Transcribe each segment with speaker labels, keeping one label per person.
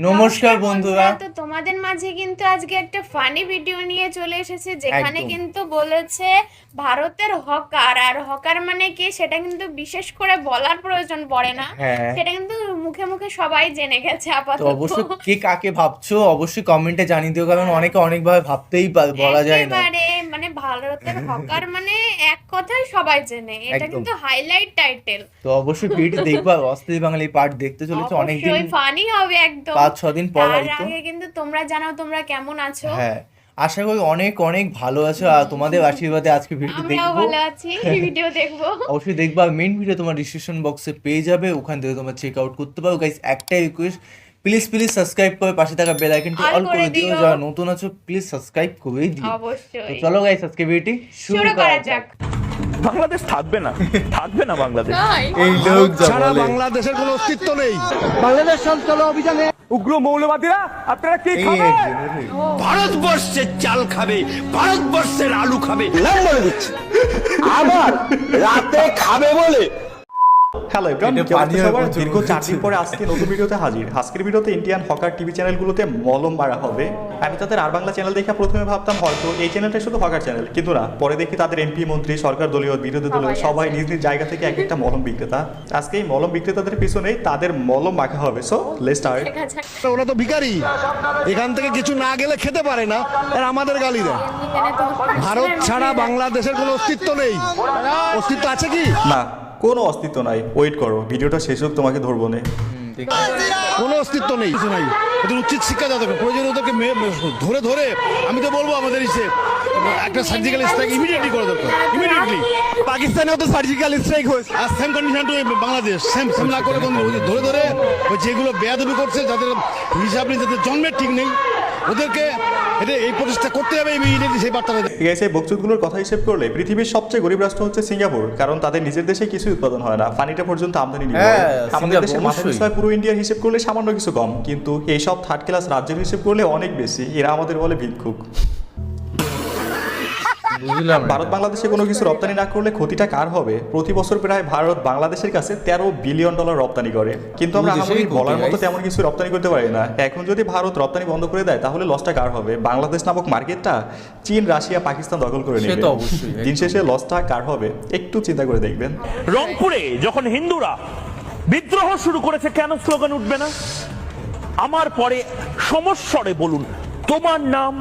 Speaker 1: নমস্কার বন্ধুরা।
Speaker 2: তো তোমাদের মাঝে কিন্তু আজকে একটা ফানি ভিডিও নিয়ে চলে এসেছে যেখানে কিন্তু বলেছে ভারতের হকার আর হকার মানে কি সেটা কিন্তু বিশেষ করে বলার প্রয়োজন পড়ে না।
Speaker 1: হ্যাঁ।
Speaker 2: সেটা কিন্তু মুখে মুখে সবাই জেনে গেছে আপাতত।
Speaker 1: অবশ্যই কে কাকে ভাবছ অবশ্যই কমেন্টে জানিয়ে দিও কারণ অনেকে অনেকভাবে ভাবতেই পা- বলা যায় না।
Speaker 2: মানে ভারতের হকার মানে এক কথায় সবাই জেনে। এটা কিন্তু হাইলাইট টাইটেল
Speaker 1: তো অবশ্যই ভিডিও দেখবা অস্থির বাঙালি পার্ট দেখতে চলেছে অনেকদিন
Speaker 2: ফানি হবে একদম।
Speaker 1: পাঁচ ছ দিন পর
Speaker 2: তার
Speaker 1: হয়তো।
Speaker 2: আগে কিন্তু তোমরা জানাও তোমরা কেমন আছো।
Speaker 1: হ্যাঁ আশা করি অনেক অনেক ভালো আছো। আর তোমাদের আশীর্বাদে আজকে ভিডিওটি
Speaker 2: আমরাও
Speaker 1: দেখব।
Speaker 2: ভালো আছি ভিডিও দেখব।
Speaker 1: অবশ্যই দেখবা মেন ভিডিও তোমার ডিসক্রিপশন বক্সে পেয়ে যাবে। ওখান থেকে তোমরা চেক আউট করতে পারো। গাইস একটাই রিকোয়েস্ট প্লিজ প্লিজ সাবস্ক্রাইব করে পাশে থাকা বেল আইকনটি অল করে
Speaker 2: করে
Speaker 1: দিও। যারা নতুন আছো প্লিজ সাবস্ক্রাইব করেই দিও।
Speaker 2: অবশ্যই।
Speaker 1: তো চলো গাইস আজকে ভিডিওটি
Speaker 2: শুরু করা যাক।
Speaker 3: বাংলাদেশ থাকবে না। থাকবে না বাংলাদেশ।
Speaker 1: এই লোক
Speaker 4: ছাড়া
Speaker 1: বলে।
Speaker 4: বাংলাদেশের কোনো অস্তিত্ব নেই।
Speaker 3: উগ্র মৌলবাদীরা আপনারা কি
Speaker 1: এই।
Speaker 4: ভারতবর্ষের চাল খাবে ভারতবর্ষের আলু খাবে। নাম বলে দিচ্ছি। আবার রাতে খাবে বলে
Speaker 5: হ্যালো এভরিওয়ান
Speaker 1: এটা
Speaker 5: কেমন আছেন সবাই? দীর্ঘ চার দিন পরে আজকে নতুন ভিডিওতে হাজির। আজকের ভিডিওতে ইন্ডিয়ান হকার টিভি চ্যানেলগুলোতে মলম মারা হবে। আমি তাদের আর বাংলা চ্যানেল দেখে প্রথমে ভাবতাম হয়তো এই চ্যানেলটা শুধু হকার চ্যানেল কিন্তু না পরে দেখি তাদের এমপি মন্ত্রী সরকার দলীয় বিরোধী দলীয়
Speaker 2: সবাই
Speaker 5: নিজ নিজ জায়গা থেকে এক একটা মলম বিক্রেতা। আজকে এই মলম বিক্রেতাদের পিছনেই তাদের মলম মাখা হবে। সো লেট স্টার্ট
Speaker 4: ওরা তো ভিখারি। এখান থেকে কিছু না গেলে খেতে পারে না। আর আমাদের গালি দেয়। ভারত ছাড়া বাংলাদেশের কোনো অস্তিত্ব নেই। অস্তিত্ব আছে কি?
Speaker 5: না। কোনো অস্তিত্ব নাই। ওয়েট করো ভিডিওটা শেষ হোক তোমাকে ধরবো না।
Speaker 4: কোনো অস্তিত্ব নেই। কিছু নাই। ওদের উচিত শিক্ষা দেওয়া দরকার। প্রয়োজন ওদেরকে ধরে ধরে আমি তো বলব আমাদের ইসে একটা সার্জিক্যাল স্ট্রাইক ইমিডিয়েটলি করা দরকার। ইমিডিয়েটলি পাকিস্তানেও তো সার্জিক্যাল স্ট্রাইক হয়েছে। আর same condition to Bangladesh same same না করে ধরে ধরে ওই যেগুলো বেয়াদবি করছে যাদের হিসাব নেই যাদের জন্মের ঠিক নেই ওদেরকে এটা এই প্রচেষ্টা করতে হবে সেই বার্তাটা
Speaker 5: এই বকচুদগুলোর কথা হিসেব করলে পৃথিবীর সবচেয়ে গরিব রাষ্ট্র হচ্ছে সিঙ্গাপুর কারণ তাদের নিজের দেশে কিছু উৎপাদন হয় না। পানিটা পর্যন্ত আমদানি নির্ভর।
Speaker 1: হ্যাঁ,
Speaker 5: আমাদের দেশের মাথাপিছু পুরো ইন্ডিয়ার হিসেব করলে সামান্য কিছু কম কিন্তু এই সব থার্ড ক্লাস রাজ্যের হিসেব করলে অনেক বেশি। এরা আমাদের বলে ভিক্ষুক। ভারত বাংলাদেশে কোনো কিছু রপ্তানি না করলে ক্ষতিটা কার হবে? প্রতি বছর প্রায় ভারত বাংলাদেশের কাছে তেরো বিলিয়ন ডলার রপ্তানি করে। কিন্তু আমরা আমাদের বলার মতো তেমন কিছু রপ্তানি করতে পারি না। এখন যদি ভারত রপ্তানি বন্ধ করে দেয় তাহলে লসটা কার হবে? বাংলাদেশ নামক মার্কেটটা চীন রাশিয়া পাকিস্তান দখল করে নেবে। দিন শেষে লসটা কার হবে? একটু চিন্তা করে দেখবেন।
Speaker 3: রংপুরে যখন হিন্দুরা বিদ্রোহ শুরু করেছে কেন স্লোগান উঠবে না? আমার পরে সমস্বরে বলুন তোমার নাম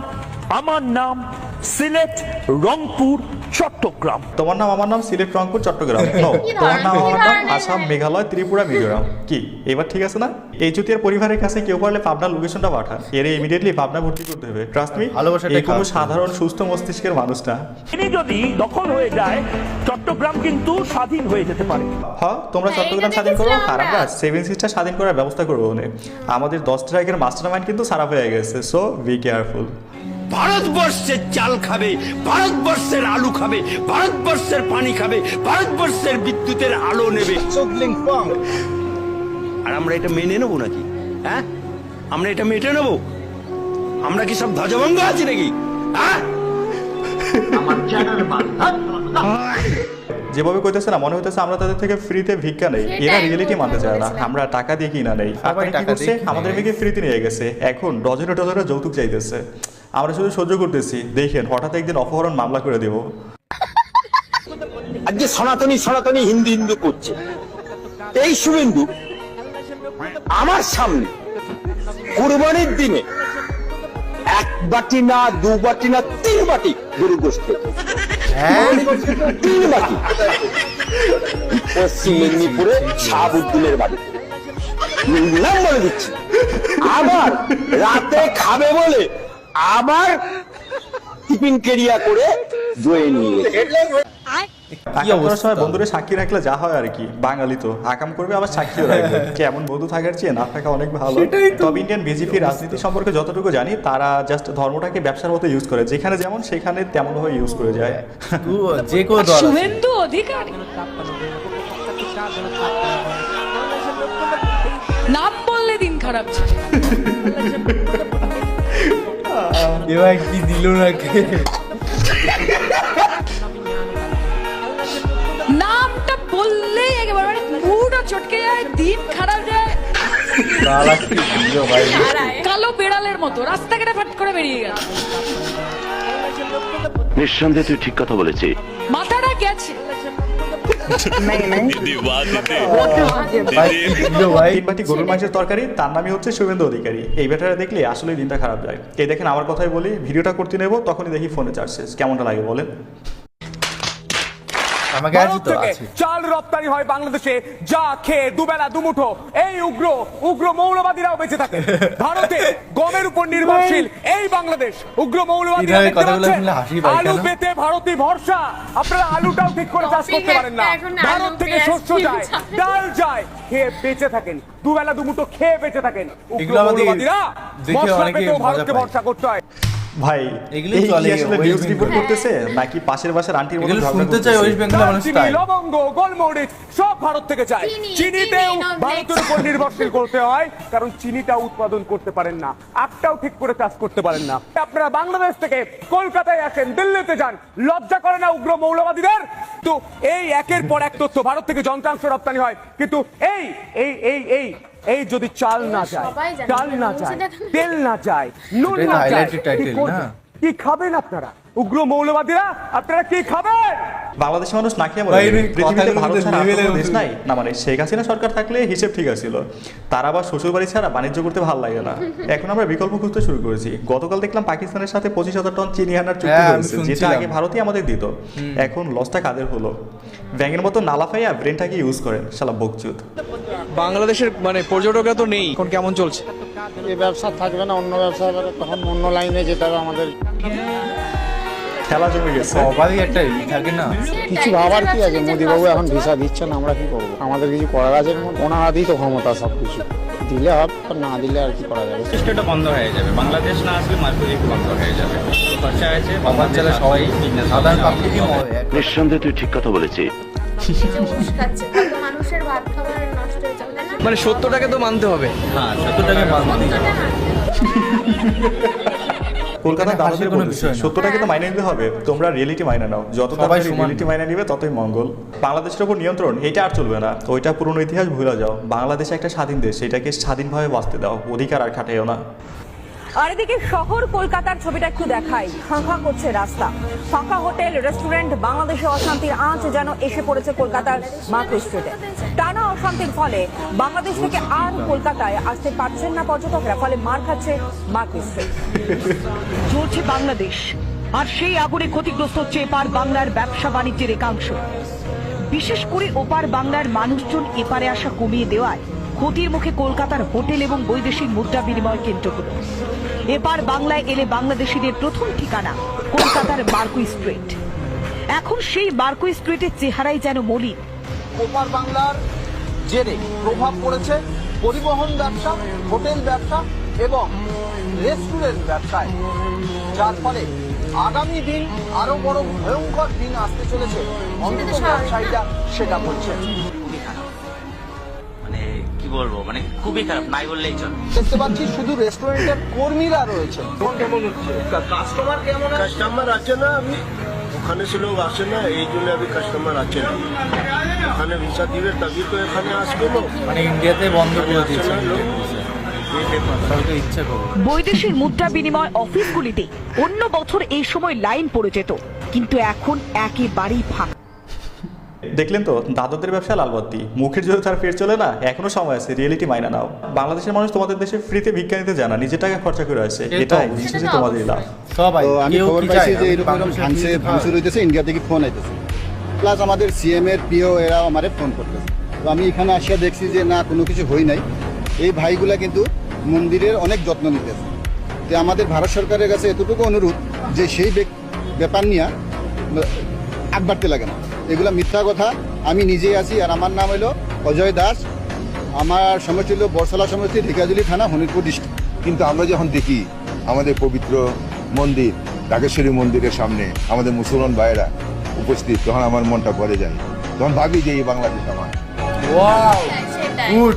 Speaker 3: আমার নাম সিলেট রংপুর চট্টগ্রাম।
Speaker 5: তোমার নাম আমার নাম সিলেট রংপুর চট্টগ্রাম। তোমার নাম আমার নাম আসাম মেঘালয় ত্রিপুরা মিজোরাম। কি? এবার ঠিক আছে না? এই চুতিয়ার পরিবারের কাছে কেউ পারলে পাবনার লোকেশনটা পাঠান। এর ইমিডিয়েটলি পাবনা ভর্তি করতে হবে। ট্রাস্ট মি
Speaker 1: ভালোবাসাটাই
Speaker 5: এই কোনো সাধারণ সুস্থ মস্তিষ্কের মানুষ না
Speaker 3: তিনি যদি দখল হয়ে যায় চট্টগ্রাম কিন্তু স্বাধীন হয়ে যেতে পারে।
Speaker 5: হ্যাঁ তোমরা চট্টগ্রাম স্বাধীন করো। আর আমরা। সেভেন সিস্টার স্বাধীন করার ব্যবস্থা করব। আমাদের দশ ট্রাকের মাস্টার মাইন্ড কিন্তু সারা হয়ে গেছে। সো বি কেয়ারফুল
Speaker 4: ভারতবর্ষের চাল খাবে ভারতবর্ষের আলু খাবে ভারতবর্ষের পানি খাবে ভারতবর্ষের বিদ্যুতের আলো নেবে। আর আমরা এটা মেনে নেব নাকি? হ্যাঁ? আমরা এটা মেটে নেব? আমরা কি সব ধ্বজভঙ্গ আছি নাকি? হ্যাঁ?
Speaker 5: যেভাবে কইতেছে না মনে হইতেছে আমরা তাদের থেকে ফ্রিতে ভিক্ষা নেই। এরা রিয়েলিটি মানতে চায় না। আমরা টাকা দিয়ে কিনা নেই। আমাদের। মেয়েকে ফ্রিতে নিয়ে গেছে। এখন ডজনে ডজনে যৌতুক চাইতেছে। আমরা শুধু সহ্য করতেছি। দেখেন হঠাৎ একদিন অপহরণ মামলা করে দেবো।
Speaker 6: আজকে সনাতনী সনাতনী হিন্দু হিন্দু করছে। এই শুভেন্দু আমার সামনে কুরবানির দিনে এক বাটি না দু বাটি না তিন বাটি গরু গোস্ত তিন বাটি। পশ্চিম মেদিনীপুরে শাহাবুদ্দিনের বাড়ি। নাম বলে দিচ্ছি। আবার রাতে খাবে বলে আবার টিফিন কেরিয়া করে দয়ে নিয়ে গেছে।
Speaker 5: সময় বন্ধুরে সাক্ষী রাখলে যা হয় আর কি বাঙালি তো। আকাম করবে আবার সাক্ষীও রাখবে। কেমন বন্ধু থাকার চেয়ে না থাকা অনেক ভালো। তবে ইন্ডিয়ান বিজেপি রাজনীতি সম্পর্কে যতটুকু জানি তারা জাস্ট ধর্মটাকে ব্যবসার মতো ইউজ করে। যেখানে যেমন সেখানে তেমন ভাবে ইউজ করে যায়।
Speaker 1: যে কোনো দল
Speaker 7: শুভেন্দু অধিকারী। নাম বললে দিন খারাপ। ছিল
Speaker 1: এবার কি দিল না কে
Speaker 7: নামটা বললেই একেবারে মানে পুরো চটকে যায় দিন খারাপ যায়। কালো বেড়ালের মতো রাস্তাঘাটে ফাট করে বেরিয়ে গেল।
Speaker 8: নিঃসন্দেহে তুই ঠিক কথা বলেছিস।
Speaker 5: গরুর মাংসের তরকারি তার নামই হচ্ছে শুভেন্দু অধিকারী। এই ব্যাটারা দেখলে আসলে দিনটা খারাপ যায়। এই দেখেন আমার কথাই বলি ভিডিওটা করতে নেব তখনই দেখি ফোনে চার্জ শেষ। কেমনটা লাগে বলেন?
Speaker 9: ভারত থেকে চাল রপ্তানি হয় বাংলাদেশে যা খেয়ে দুবেলা দুমুঠো। এই উগ্র উগ্র মৌলবাদীরাও বেঁচে থাকে। ভারতে গমের উপর নির্ভরশীল এই বাংলাদেশ। উগ্র মৌলবাদীরা আলু পেতে ভারতই ভরসা। আপনারা আলুটাও ঠিক করে চাষ করতে পারেন না। ভারত থেকে শস্য যায় ডাল যায় খেয়ে বেঁচে থাকেন। দুবেলা দুমুঠো খেয়ে বেঁচে থাকেন। উগ্র মৌলবাদীরা মশলা পেতেও ভারতকে ভরসা করতে হয়।
Speaker 5: ভাই কি
Speaker 1: চলে
Speaker 5: আসলে নিউজ রিপোর্ট করতেছে নাকি পাশের বাসার আন্টির মতো
Speaker 1: শুনতে চাই ওয়েস্ট মানুষ তাই?
Speaker 9: লবঙ্গ গোলমরিচ সব ভারত থেকে চায়। চিনিতেও ভারতের উপর নির্ভরশীল করতে হয় কারণ চিনিটা উৎপাদন করতে পারেন না। আখটাও ঠিক করে চাষ করতে পারেন না। আপনারা বাংলাদেশ থেকে কলকাতায় আসেন দিল্লিতে যান লজ্জা করে না উগ্র মৌলবাদীদের? তো এই একের পর এক তথ্য ভারত থেকে যন্ত্রাংশ রপ্তানি হয়। কিন্তু এই এই এই এই এই যদি চাল না যায় ডাল না যায় তেল না যায় নুন না যায় কি খাবেন আপনারা? উগ্র মৌলবাদীরা আপনারা কি খাবেন?
Speaker 5: বাংলাদেশের মানুষ না খেয়ে পৃথিবীতে ভারত ছাড়া দেশ। নাই? না মানে শেখ হাসিনা সরকার থাকলে হিসেব ঠিক আছিল। তার আবার শ্বশুর বাড়ি ছাড়া বাণিজ্য করতে ভালো লাগে না। এখন আমরা বিকল্প খুঁজতে শুরু করেছি। গতকাল দেখলাম পাকিস্তানের সাথে পঁচিশ হাজার টন চিনি আনার চুক্তি
Speaker 1: হ্যাঁ,
Speaker 5: হয়েছে যেটা আগে ভারতই আমাদের দিত। এখন লসটা কাদের হলো? ব্যাঙের মতো নালাফাইয়া ব্রেনটাকে ইউজ করেন শালা বকচুত
Speaker 10: বাংলাদেশের মানে পর্যটকরা তো নেই। এখন কেমন চলছে?
Speaker 11: এই ব্যবসা থাকবে না অন্য ব্যবসা তখন অন্য লাইনে যেতে হবে আমাদের
Speaker 5: খেলা জমে গেছে।
Speaker 1: সবারই একটা ই থাকে না।
Speaker 11: কিছু ভাবার কি আছে? মোদিবাবু এখন ভিসা দিচ্ছেন আমরা কি করব? আমাদের কিছু করার আছে মধ্যে? তো ক্ষমতা সব কিছু দিলে হবে আর না দিলে আর কি করা যাবে?
Speaker 10: এটা বন্ধ হয়ে যাবে। বাংলাদেশ না আসলে মার্কেট বন্ধ হয়ে যাবে। খরচা আছে
Speaker 1: আমার জেলা সবাই সাধারণ পাবলিকই
Speaker 8: নিঃসন্দেহে তুই ঠিক কথা বলেছিস।
Speaker 2: মানুষের ভাত খাবার
Speaker 10: মানে সত্যটাকে তো মানতে হবে।
Speaker 1: হ্যাঁ সত্যটাকে মানতে
Speaker 5: দাদাদের
Speaker 1: কোনো বিষয়
Speaker 5: সত্যটাকে তো মাইনে নিতে হবে তোমরা রিয়েলিটি মাইনে নাও। যত
Speaker 1: সবাই
Speaker 5: রিয়েলিটি মাইনে নিবে ততই মঙ্গল। বাংলাদেশের উপর নিয়ন্ত্রণ এটা আর চলবে না। ওইটা পুরনো ইতিহাস ভুলে যাও। বাংলাদেশ একটা স্বাধীন দেশ এটাকে স্বাধীনভাবে বাঁচতে দাও। অধিকার আর খাটাইও না।
Speaker 12: আর এদিকে শহর, কলকাতার ছবিটা একটু দেখাই। ফাঁকা করছে রাস্তা। ফাঁকা হোটেল, রেস্টুরেন্ট, বাংলাদেশে অশান্তির আঁচ যেন এসে পড়েছে কলকাতার মার্কো স্ট্রিটে। টানা অশান্তির ফলে বাংলাদেশ থেকে আর কলকাতায় আসতে পারছেন না পর্যটকরা, ফলে মার খাচ্ছে মার্কো স্ট্রিট। চলছে বাংলাদেশ, আর সেই আগুনে ক্ষতিগ্রস্ত হচ্ছে এপার বাংলার ব্যবসা বাণিজ্যের একাংশ। বিশেষ করে ওপার বাংলার মানুষজন এপারে আসা কমিয়ে দেওয়ায় ক্ষতির মুখে কলকাতার হোটেল এবং বৈদেশিক মুদ্রা বিনিময় কেন্দ্রগুলো। এপার বাংলায় এলে বাংলাদেশিদের প্রথম ঠিকানা কলকাতার মার্কো স্ট্রিট। এখন সেই মার্কো স্ট্রিটের চেহারাই যেন মলিন।
Speaker 6: ওপার বাংলার জেরে প্রভাব পড়েছে পরিবহন ব্যবসা হোটেল ব্যবসা এবং রেস্টুরেন্ট ব্যবসায়। যার ফলে আগামী দিন আরও বড় ভয়ঙ্কর দিন আসতে চলেছে। অন্তত ব্যবসায়ীরা সেটা বলছেন।
Speaker 10: বলব? মানে খুবই খারাপ নাই বললেই চলে।
Speaker 6: দেখতে পাচ্ছি শুধু রেস্টুরেন্টের কর্মীরা রয়েছে। কেমন হচ্ছে? কাস্টমার কেমন
Speaker 11: কাস্টমার আছে না আমি ওখানে সে লোক আসে না এই জন্য আমি কাস্টমার আছে না। ওখানে ভিসা দিবে তবে তো এখানে আসবে লোক
Speaker 1: মানে ইন্ডিয়াতে বন্ধ করে দিয়েছে।
Speaker 12: বৈদেশিক মুদ্রা বিনিময় অফিসগুলিতে অন্য বছর এই সময় লাইন পড়ে যেত কিন্তু এখন একেবারেই ফাঁকা।
Speaker 5: দেখলেন তো দাদুদের ব্যবসা লালবাতি মুখের জন্য তার ফের চলে না? এখনও সময় আছে রিয়েলিটি মাইনা নাও। বাংলাদেশের মানুষ তোমাদের দেশে ফ্রিতে ভিক্ষা নিতে জানা নিজের টাকা খরচা করে আসে। এটাই।
Speaker 1: অবশ্যই।
Speaker 5: দিন শেষে তোমাদের লাভ
Speaker 1: সবাই
Speaker 4: আমি খবর পাইছি যে এরকম ভাঙছে
Speaker 1: দিকে
Speaker 4: ভাঙচুর হইতেছে ইন্ডিয়া থেকে ফোন আইতেছে। প্লাস আমাদের সিএম এর পিও এরাও আমারে ফোন করতেছে। তো আমি এখানে আসিয়া দেখছি যে না কোনো কিছু হই নাই। এই ভাইগুলা কিন্তু মন্দিরের অনেক যত্ন নিতেছে। যে আমাদের ভারত সরকারের কাছে এতটুকু অনুরোধ যে সেই ব্যাপার নিয়ে আগ বাড়তে লাগে না। এগুলা মিথ্যা কথা। আমি নিজেই আছি আর আমার নাম হলো অজয় দাস। আমার সমষ্টি হলো বরসলা সমষ্টি ঢেকাজুলি থানা হনিরপুর ডিস্ট্রিক্ট
Speaker 11: কিন্তু আমরা যখন দেখি আমাদের পবিত্র মন্দির ডাকেশ্বরী মন্দিরের সামনে আমাদের মুসলমান ভাইয়েরা উপস্থিত তখন আমার মনটা ভরে যায়। তখন ভাবি যে এই বাংলাদেশ আমার।
Speaker 1: ওয়াও গুড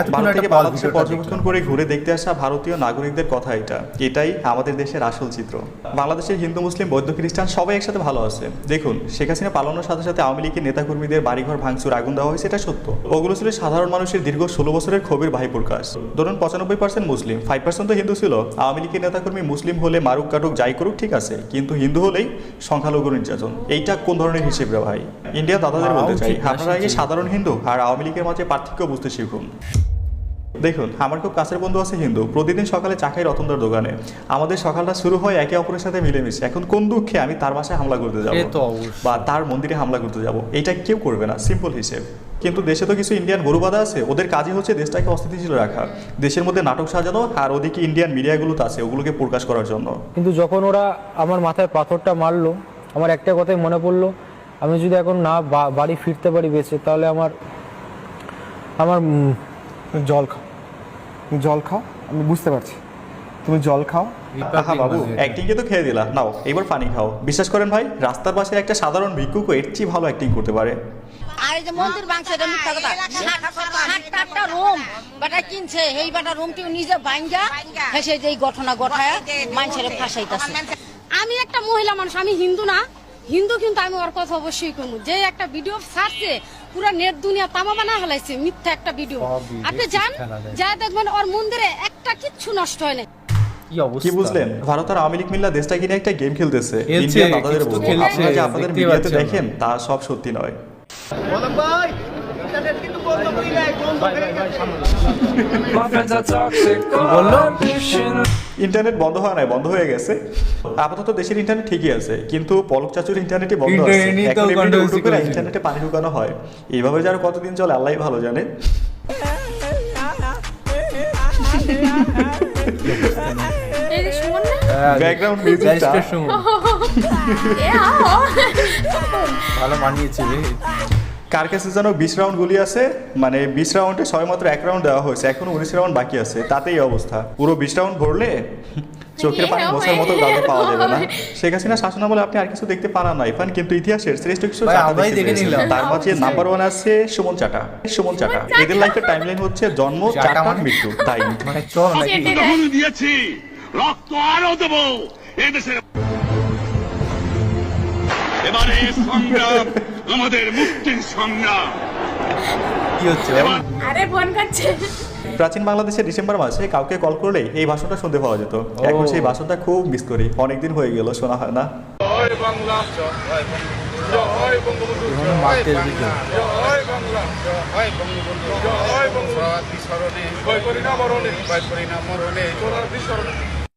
Speaker 1: এতক্ষণ
Speaker 5: ভারত
Speaker 1: একটা
Speaker 5: বাংলাদেশে পর্যবেক্ষণ করে ঘুরে দেখতে আসা ভারতীয় নাগরিকদের কথা এটা। এটাই আমাদের দেশের আসল চিত্র। বাংলাদেশের হিন্দু মুসলিম বৌদ্ধ খ্রিস্টান সবাই একসাথে ভালো আছে। দেখুন শেখ হাসিনা পালানোর সাথে সাথে আওয়ামী লীগের নেতাকর্মীদের বাড়িঘর ভাঙচুর আগুন দেওয়া হয়েছে এটা সত্য। ওগুলো ছিল সাধারণ মানুষের দীর্ঘ ষোলো বছরের ক্ষোভের ভাই প্রকাশ ধরুন পঁচানব্বই পার্সেন্ট মুসলিম ফাইভ পার্সেন্ট তো হিন্দু ছিল। আওয়ামী লীগের নেতাকর্মী মুসলিম হলে মারুক কাটুক যাই করুক ঠিক আছে। কিন্তু হিন্দু হলেই সংখ্যালঘু নির্যাতন। এইটা কোন ধরনের হিসেব রে ভাই? ইন্ডিয়া দাদাদের বলতে চাই আপনারা আগে সাধারণ হিন্দু? আর আওয়ামী লীগের মাঝে পার্থক্য বুঝতে শিখুন। দেখুন আমার খুব কাছের বন্ধু আছে হিন্দু। প্রতিদিন সকালে চা খাই রতনদার দোকানে। আমাদের সকালটা শুরু হয় একে অপরের সাথে মিলেমিশে। এখন কোন দুঃখে আমি তার বাসায় হামলা করতে যাব?
Speaker 1: তো
Speaker 5: বা তার মন্দিরে হামলা করতে যাব? এটা কেউ করবে না। সিম্পল হিসেব। কিন্তু দেশে তো কিছু ইন্ডিয়ান গরুবাদা আছে। ওদের কাজই হচ্ছে দেশটাকে অস্থিতিশীল রাখা। দেশের মধ্যে নাটক সাজানো আর ওদিকে ইন্ডিয়ান মিডিয়াগুলো তো আছে ওগুলোকে প্রকাশ করার জন্য।
Speaker 11: কিন্তু যখন ওরা আমার মাথায় পাথরটা মারলো আমার একটা কথাই মনে পড়ল আমি যদি এখন না বা- বাড়ি ফিরতে পারি বেঁচে তাহলে আমার আমার জল
Speaker 9: জল খাও জল খাও আমি বুঝতে পারছি। তুমি জল খাও।
Speaker 5: আহা বাবু অ্যাক্টিংকে তো খেয়ে দিলা। নাও এবার পানি খাও। বিশ্বাস করেন ভাই রাস্তার পাশে একটা সাধারণ ভিক্ষুকও এর চেয়ে ভালো অ্যাক্টিং করতে পারে।
Speaker 7: আর এই যে মন্দির বাংছে এটা মিথ্যা কথা। একটা রুম। বাটা কিনছে এই বাটা রুমটি নিজে ভাঙ্গা যে এই ঘটনা ঘটায় মানুষের ফাঁসাইতেছে। আমি একটা মহিলা মানুষ আমি হিন্দু না। হিন্দু কিন্তু আমি ওর কথা অবশ্যই কমু। যে একটা ভিডিও ছাড়ছে পুরো নেট দুনিয়া তামা বানা হলাইছে মিথ্যা একটা ভিডিও আপনি যান যা দেখবেন ওর মন্দিরে একটা কিচ্ছু নষ্ট হয় না।
Speaker 1: কি
Speaker 5: বুঝলেন? ভারত আর আওয়ামী লীগ মিল্লা দেশটা কিনে একটা গেম খেলতেছে। ইন্ডিয়া আপনারা যে আপনাদের দেখেন তা সব সত্যি নয়।
Speaker 1: বলল
Speaker 5: ইন্টারনেট বন্ধ হয় নাই বন্ধ হয়ে গেছে। আপাতত দেশের ইন্টারনেট ঠিকই আছে কিন্তু পলক চাচুর ইন্টারনেটই বন্ধ আছে। ইন্টারনেটে পানি ঢুকানো হয়। এইভাবে যার কতদিন চলে আল্লাহ ভালো জানে। ব্যাকগ্রাউন্ড মিউজিকটা।
Speaker 1: ভালো মানিয়েছে
Speaker 5: কার কাছে যেন বিশ রাউন্ড গুলি আছে মানে বিশ রাউন্ডে সবে মাত্র এক রাউন্ড দেওয়া হয়েছে এখনও উনিশ রাউন্ড বাকি আছে তাতেই অবস্থা। পুরো বিশ রাউন্ড ভরলে চোখের পানি মোছার মতো গালে পাওয়া যাবে না। শেখ হাসিনা শাসন আমলে আপনি আর কিছু দেখতে পান না ইফান কিন্তু ইতিহাসের শ্রেষ্ঠ কিছু। তার মাঝে নাম্বার ওয়ান আছে সুমন চাটা। সুমন চাটা। এদের লাইফের টাইমলাইন হচ্ছে জন্ম
Speaker 1: চাটা
Speaker 5: চাটা
Speaker 1: মানে?
Speaker 5: মৃত্যু। তাই।
Speaker 1: মানে চল নাকি?
Speaker 8: দিয়েছি। রক্ত আরও দেবো। এদেশের এবারে সংগ্রাম। আমাদের মুক্তির সংগ্রাম।
Speaker 1: কি হচ্ছে
Speaker 2: আরে ফোন করছে
Speaker 5: প্রাচীন বাংলাদেশের ডিসেম্বর মাসে কাউকে কল করলেই এই ভাষণটা শুনতে পাওয়া যেত। এখন সেই ভাষণটা খুব মিস করি। অনেকদিন হয়ে গেল শোনা হয় না।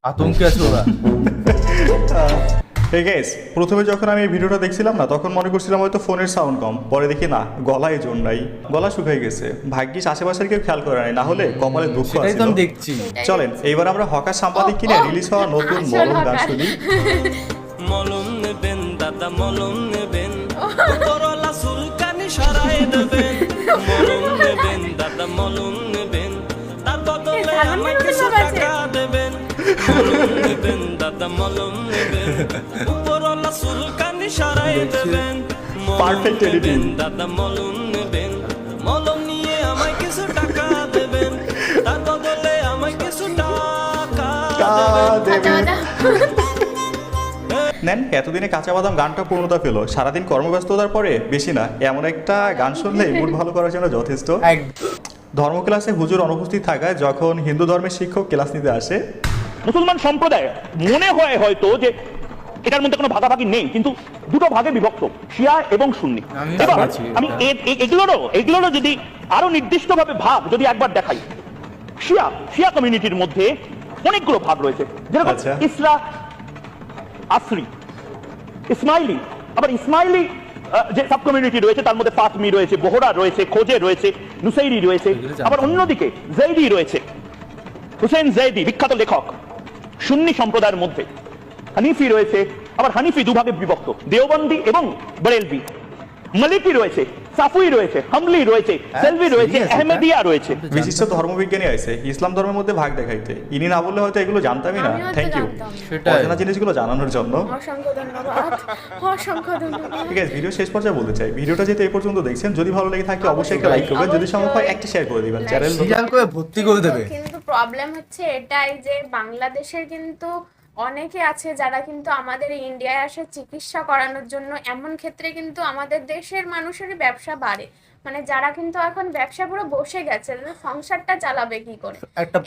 Speaker 1: আতঙ্কে আছে ওরা?
Speaker 5: এই গাইস প্রথমে যখন আমি এই ভিডিওটা দেখছিলাম না তখন মনে করছিলাম হয়তো ফোনের সাউন্ড কম। পরে দেখি না গলায় জোর নাই। গলা শুকিয়ে গেছে। ভাগ্যিস আশেপাশের কেউ খেয়াল করে নাই না হলে কপালে দুঃখ
Speaker 1: সেটাই তো
Speaker 5: আছে
Speaker 1: দেখছি।
Speaker 5: চলেন এইবার আমরা হকার সাংবাদিক কিনে রিলিজ হওয়া নতুন মলম গান শুনি।
Speaker 3: মলম নেবেন দাদা মলম নেবেন। করলা সুলকানি সরাই দেবেন মলম নেবেন দাদা মলম নেবেন। তার বদলে আমাকে কিছু টাকা দেবেন। নেবেন দাদা মলম নেবেন উপরওয়ালা সুলকানি সরাই দেবেন মলম
Speaker 5: Perfect
Speaker 3: নেবেন দাদা মলম নেবেন মলম নিয়ে আমায় কিছু টাকা দেবেন তার বদলে আমায় কিছু টাকা
Speaker 5: দেবেন। নেন এতদিনে কাঁচা বাদাম গানটা পূর্ণতা পেল। সারাদিন কর্মব্যস্ততার পরে বেশি না এমন একটা গান শুনলে মুড ভালো করার জন্য যথেষ্ট।
Speaker 1: এক-
Speaker 5: ধর্ম ক্লাসে হুজুর অনুপস্থিত থাকায় যখন হিন্দু ধর্মের শিক্ষক ক্লাস নিতে আসে
Speaker 3: মুসলমান সম্প্রদায় মনে হয় হয়তো যে এটার মধ্যে কোনো ভাগাভাগি নেই কিন্তু দুটো ভাগে বিভক্ত শিয়া এবং সুন্নি।
Speaker 1: আমি
Speaker 3: এবার এগুলোরও এগুলোরও যদি আরও নির্দিষ্টভাবে ভাগ যদি একবার দেখাই শিয়া শিয়া কমিউনিটির মধ্যে অনেকগুলো ভাগ রয়েছে। যেরকম
Speaker 5: আচ্ছা।
Speaker 3: ইসরা আসরি ইসমাইলি আবার ইসমাইলি যে সাব কমিউনিটি রয়েছে তার মধ্যে ফাতমি রয়েছে বোহরা রয়েছে খোজে রয়েছে নুসাইরি রয়েছে আবার অন্যদিকে জৈদি রয়েছে। হুসেন জৈদি বিখ্যাত লেখক। সুন্নি সম্প্রদায়ের মধ্যে। হানিফি রয়েছে আবার হানিফি দুভাগে বিভক্ত। দেওবন্দি এবং বরেলবি মালিকি রয়েছে সাফুই রয়েছে হামলি রয়েছে সেলভি রয়েছে আহমেদিয়া রয়েছে।
Speaker 5: বিশিষ্ট ধর্মবিজ্ঞানী আছে ইসলাম ধর্মের মধ্যে ভাগ দেখাইতে। ইনি না বললে হয়তো এগুলো জানতামই না। থ্যাংক ইউ অজানা জিনিসগুলো জানানোর জন্য।
Speaker 2: অসংখ্য ধন্যবাদ। অসংখ্য ধন্যবাদ।
Speaker 5: ঠিক আছে ভিডিও শেষ পর্যায়ে বলতে চাই। ভিডিওটা যেহেতু এই পর্যন্ত দেখছেন যদি ভালো লেগে থাকে অবশ্যই একটা লাইক করবেন। যদি সম্ভব হয় একটা শেয়ার করে দিবেন। চ্যানেল
Speaker 1: করে ভর্তি করে দেবে।
Speaker 2: কিন্তু প্রবলেম হচ্ছে এটাই যে বাংলাদেশের কিন্তু অনেকে আছে যারা কিন্তু আমাদের ইন্ডিয়ায় আসে চিকিৎসা করানোর জন্য। এমন ক্ষেত্রে কিন্তু আমাদের দেশের মানুষেরই ব্যবসা বাড়ে। মানে যারা কিন্তু এখন ব্যবসা পুরো বসে গেছে তাদের সংসারটা চালাবে কি করে?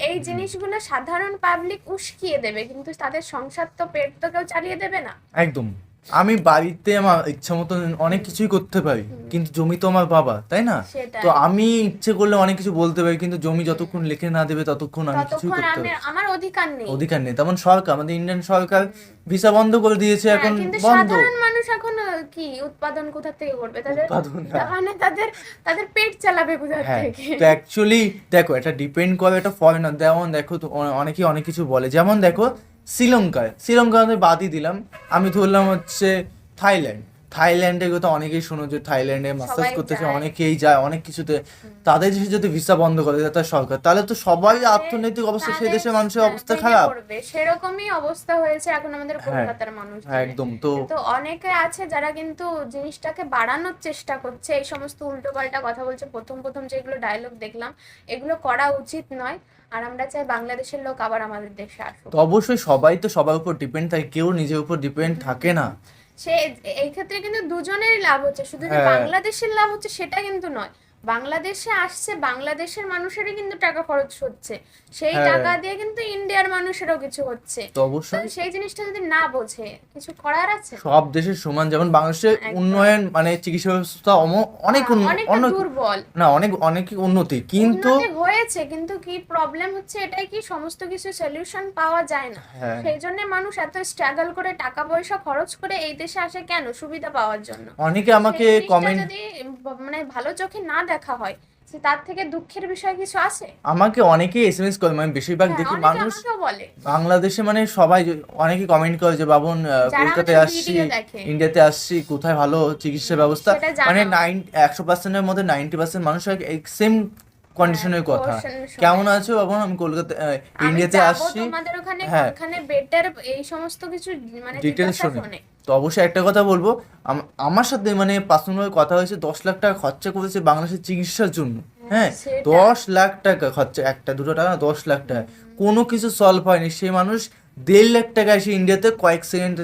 Speaker 2: এই জিনিসগুলো সাধারণ পাবলিক উস্কিয়ে দেবে কিন্তু তাদের সংসার তো পেট তো কেউ চালিয়ে দেবে না?
Speaker 1: একদম। আমি বাড়িতে আমার ইচ্ছা মতো অনেক কিছুই করতে পারি কিন্তু জমি তো আমার বাবা তাই না? তো আমি ইচ্ছে করলে অনেক কিছু বলতে পারি কিন্তু জমি যতক্ষণ লিখে না দেবে ততক্ষণ আমি কিছুই করতে পারি
Speaker 2: আমার অধিকার নেই।
Speaker 1: অধিকার নেই তেমন সরকার আমাদের ইন্ডিয়ান সরকার ভিসা বন্ধ করে দিয়েছে
Speaker 2: হ্যাঁ,
Speaker 1: এখন বন্ধ।
Speaker 2: মানুষ এখন কি উৎপাদন কোথা থেকে করবে? তাদের মানে তাদের তাদের পেট চালাবে কোথা
Speaker 1: হ্যাঁ
Speaker 2: থেকে?
Speaker 1: তো অ্যাকচুয়ালি দেখো এটা ডিপেন্ড করে এটা ফরেনার যেমন দেখো অনেকেই অনেক কিছু বলে। যেমন দেখো শ্রীলঙ্কায়। শ্রীলঙ্কা আমি বাদই দিলাম। আমি ধরলাম হচ্ছে থাইল্যান্ড। থাইল্যান্ডের কথা অনেকেই শোনো যে থাইল্যান্ডে মাসাজ করতেছে অনেকেই যায় অনেক কিছুতে। তাদের দেশে যদি ভিসা বন্ধ করে দেয় তার সরকার তাহলে তো সবাই অর্থনৈতিক অবস্থা সেই দেশের মানুষের অবস্থা খারাপ।
Speaker 2: সেরকমই অবস্থা হয়েছে এখন আমাদের কলকাতার মানুষ
Speaker 1: হ্যাঁ, একদম। তো
Speaker 2: তো অনেকে আছে যারা কিন্তু জিনিসটাকে বাড়ানোর চেষ্টা করছে এই সমস্ত উল্টো পাল্টা কথা বলছে। প্রথম প্রথম যেগুলো ডায়লগ দেখলাম এগুলো করা উচিত নয়। আর আমরা চাই বাংলাদেশের লোক আবার আমাদের দেশে আসুক।
Speaker 1: তো অবশ্যই সবাই তো সবার উপর ডিপেন্ড থাকে কেউ নিজের উপর ডিপেন্ড থাকে না।
Speaker 2: সে এই ক্ষেত্রে কিন্তু দুজনেরই লাভ হচ্ছে শুধু যে
Speaker 1: হ্যাঁ।
Speaker 2: বাংলাদেশের লাভ হচ্ছে সেটা কিন্তু নয় বাংলাদেশে আসছে বাংলাদেশের মানুষেরই কিন্তু টাকা খরচ হচ্ছে। সেই
Speaker 1: হ্যাঁ।
Speaker 2: টাকা দিয়ে কিন্তু ইন্ডিয়ার মানুষেরও কিছু হচ্ছে।
Speaker 1: অবশ্যই।
Speaker 2: সেই জিনিসটা যদি না বোঝে কিছু করার আছে?
Speaker 1: সব দেশের সমান যেমন
Speaker 2: একদম।
Speaker 1: উন্নয়ন মানে চিকিৎসা ব্যবস্থা অনেক অনেক
Speaker 2: দুর্বল।
Speaker 1: না অনেক অনেক উন্নতি। কিন্তু
Speaker 2: হয়েছে কিন্তু কি প্রবলেম হচ্ছে এটাই কি সমস্ত কিছু সলিউশন পাওয়া যায় না?
Speaker 1: হ্যাঁ।
Speaker 2: সেই জন্য মানুষ এত স্ট্রাগল করে টাকা পয়সা খরচ করে এই দেশে আসে কেন সুবিধা পাওয়ার জন্য?
Speaker 1: অনেকে আমাকে কমেন্ট
Speaker 2: যদি মানে ভালো চোখে না দেখা হয়? তার থেকে দুঃখের বিষয় কিছু আছে?
Speaker 1: আমাকে অনেকেই এসএমএস করে মানে বেশিরভাগ
Speaker 2: হ্যাঁ,
Speaker 1: দেখি মানুষ
Speaker 2: বলে।
Speaker 1: বাংলাদেশে মানে সবাই অনেকে কমেন্ট করে যে বাবন কলকাতায় আসছি ইন্ডিয়াতে আসছি কোথায় ভালো চিকিৎসা ব্যবস্থা? মানে নাইন একশো পার্সেন্টের মধ্যে নাইনটি পার্সেন্ট মানুষ সেম কন্ডিশনের কথা। কেমন আছো বাবন? আমি কলকাতা ইন্ডিয়াতে আসছি।
Speaker 2: তোমাদের ওখানে
Speaker 1: হ্যাঁ।
Speaker 2: ওখানে বেটার এই সমস্ত কিছু মানে
Speaker 1: ডিটেলস শুনে।
Speaker 2: শোনে।
Speaker 1: তো অবশ্যই একটা কথা বলব আম- আমার সাথে মানে পার্সোনাল কথা হয়েছে দশ লাখ টাকা খরচা করেছে বাংলাদেশের চিকিৎসার জন্য হ্যাঁ? দশ লাখ টাকা খরচা একটা দুটো টাকা না দশ লাখ টাকা। কোনো কিছু সলভ হয়নি সেই মানুষ দেড় লাখ টাকা এসে ইন্ডিয়াতে কয়েক সেকেন্ড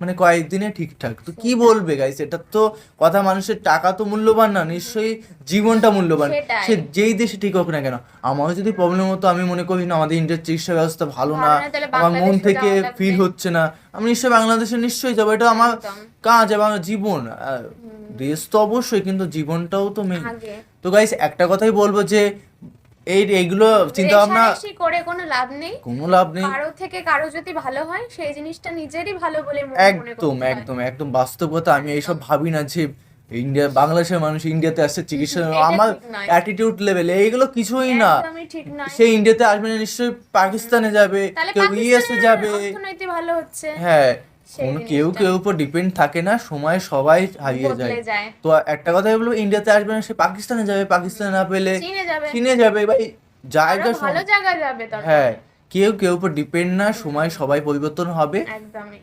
Speaker 1: মানে কয়েকদিনে ঠিকঠাক। তো কি বলবে গাইস এটা তো কথা মানুষের টাকা তো মূল্যবান না নিশ্চয়ই জীবনটা মূল্যবান। সে যেই দেশে ঠিক হোক না কেন আমারও যদি প্রবলেম হতো আমি মনে করি না আমাদের ইন্ডিয়ার চিকিৎসা ব্যবস্থা ভালো না আমার মন থেকে ফিল হচ্ছে না। আমি নিশ্চয়ই বাংলাদেশে নিশ্চয়ই যাব এটা আমার কাজ এবং জীবন। দেশ তো অবশ্যই কিন্তু জীবনটাও তো মেন তো গাইস একটা কথাই বলব যে এই এইগুলো চিন্তা ভাবনা
Speaker 2: করে কোনো লাভ নেই।
Speaker 1: কোনো লাভ নেই।
Speaker 2: কারও থেকে কারও যদি ভালো হয় সেই জিনিসটা নিজেরই ভালো বলে
Speaker 1: একদম একদম একদম। বাস্তব কথা আমি এইসব ভাবি না যে ইন্ডিয়া বাংলাদেশের মানুষ ইন্ডিয়াতে আসছে চিকিৎসা আমার অ্যাটিটিউড লেভেলে এইগুলো কিছুই না। সে ইন্ডিয়াতে আসবে না নিশ্চয়ই পাকিস্তানে যাবে কেউ ইউএসএ যাবে।
Speaker 2: ভালো হচ্ছে।
Speaker 1: হ্যাঁ কেউ কেউ উপর ডিপেন্ড থাকে না সময় সবাই হারিয়ে যায়। তো একটা কথা বলব ইন্ডিয়াতে আসবে না সে পাকিস্তানে যাবে পাকিস্তানে না পেলে
Speaker 2: চীনে যাবে।
Speaker 1: চীনে যাবে ভাই জায়গা
Speaker 2: ভালো জায়গা যাবে
Speaker 1: হ্যাঁ কেউ কেউ উপর ডিপেন্ড না সময় সবাই পরিবর্তন হবে।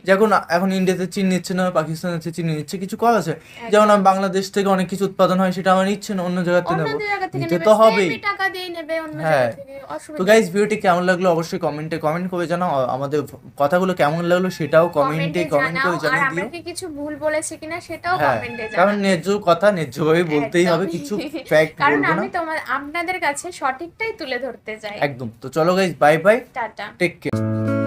Speaker 1: যেমন এখন ইন্ডিয়াতে চীন নিচ্ছে না পাকিস্তান হচ্ছে চীন নিচ্ছে কিছু করা আছে। যেমন আমি বাংলাদেশ থেকে অনেক কিছু উৎপাদন হয় সেটা আমার নিচ্ছে না অন্য জায়গাতে নেব। নিতে তো হবেই। হ্যাঁ। তো গাইজ ভিডিওটি কেমন লাগল? অবশ্যই কমেন্টে কমেন্ট করে জানাও। আমাদের কথাগুলো কেমন লাগল সেটাও কমেন্টে কমেন্ট করে জানিয়ে দিও।
Speaker 2: কিছু ভুল বলেছি কিনা সেটাও
Speaker 1: হ্যাঁ
Speaker 2: কমেন্টে
Speaker 1: কারণ
Speaker 2: জানাও
Speaker 1: ন্যায্য কথা ন্যায্যভাবে বলতেই হবে কিছু ফ্যাক্ট
Speaker 2: কারণ আমি তোমার আপনাদের কাছে সঠিকটাই তুলে ধরতে চাই।
Speaker 1: একদম। তো চলো guys bye bye
Speaker 2: tata
Speaker 1: take care